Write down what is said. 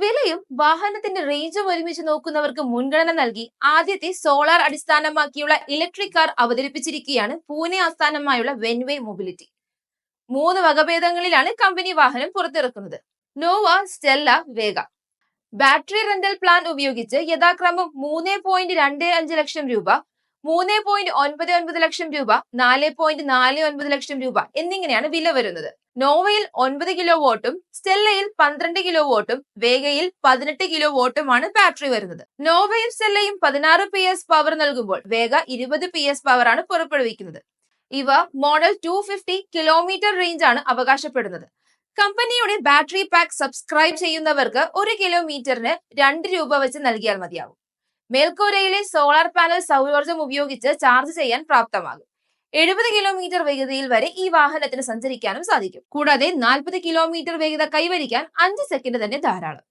വിലയും വാഹനത്തിന്റെ റേഞ്ചും ഒരുമിച്ച് നോക്കുന്നവർക്ക് മുൻഗണന നൽകി ആദ്യത്തെ സോളാർ അടിസ്ഥാനമാക്കിയുള്ള ഇലക്ട്രിക് കാർ അവതരിപ്പിച്ചിരിക്കുകയാണ് പൂനെ ആസ്ഥാനമായുള്ള വെൻവേ മൊബിലിറ്റി മൂന്ന് വകഭേദങ്ങളിലാണ് കമ്പനി വാഹനം പുറത്തിറക്കുന്നത്. Nova Stella Vega battery rental plan ഉപയോഗിച്ച് യഥാക്രമം മൂന്ന് പോയിന്റ് രണ്ട് അഞ്ച് ലക്ഷം രൂപ മൂന്ന് പോയിന്റ് ഒൻപത് ഒൻപത് ലക്ഷം രൂപ നാല് പോയിന്റ് നാല് ഒൻപത് ലക്ഷം രൂപ എന്നിങ്ങനെയാണ് വില വരുന്നത്. നോവയിൽ ഒൻപത് കിലോ വോട്ടും സ്റ്റെല്ലയിൽ പന്ത്രണ്ട് കിലോ വോട്ടും വേഗയിൽ പതിനെട്ട് കിലോ വോട്ടുമാണ് ബാറ്ററി വരുന്നത്. നോവയും സ്റ്റെല്ലയും പതിനാറ് പി എസ് പവർ നൽകുമ്പോൾ വേഗ ഇരുപത് പി എസ് പവർ ആണ് പുറപ്പെടുവിക്കുന്നത്. ഇവ model two fifty kilometre range ആണ് അവകാശപ്പെടുന്നത്. കമ്പനിയുടെ ബാറ്ററി പാക്ക് സബ്സ്ക്രൈബ് ചെയ്യുന്നവർക്ക് ഒരു കിലോമീറ്ററിന് രണ്ട് രൂപ വെച്ച് നൽകിയാൽ മതിയാവും. മേൽക്കൂരയിലെ സോളാർ പാനൽ സൗരോർജം ഉപയോഗിച്ച് ചാർജ് ചെയ്യാൻ പ്രാപ്തമാകും. എഴുപത് കിലോമീറ്റർ വേഗതയിൽ വരെ ഈ വാഹനത്തിന് സഞ്ചരിക്കാനും സാധിക്കും. കൂടാതെ നാൽപ്പത് കിലോമീറ്റർ വേഗത കൈവരിക്കാൻ അഞ്ച് സെക്കൻഡ് തന്നെ ധാരാളം.